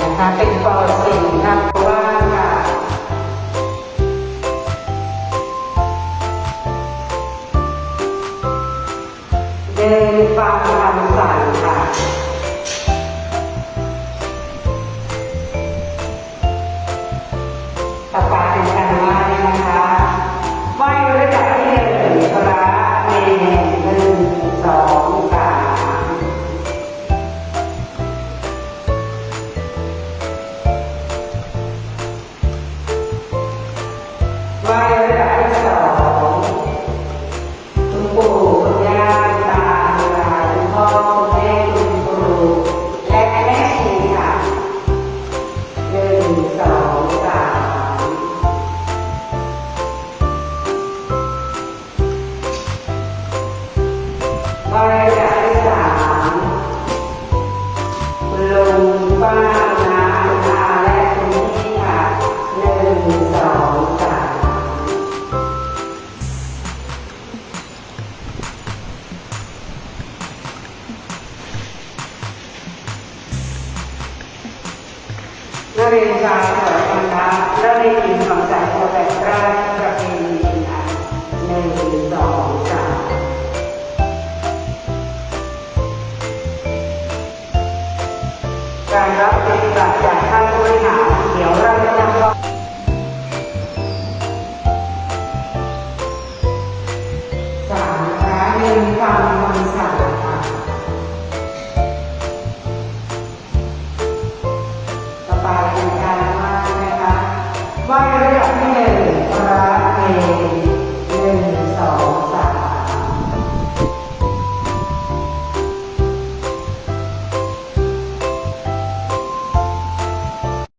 นะคะเป็นป .4 ค่ะเพราะว่าค่ะเดินฟังคำสั่งค่ะต่อไปเป็นการไหว้นะคะ คุ ครับและในทีมของสาแบบราชประเพณีค่ะหนึ่งสองสามการรับปฏิบัติจากท่านผู้บริหารเดี๋ยวเราจะนำข้อสามนะคะหนึ่งฟังค เมตตาเม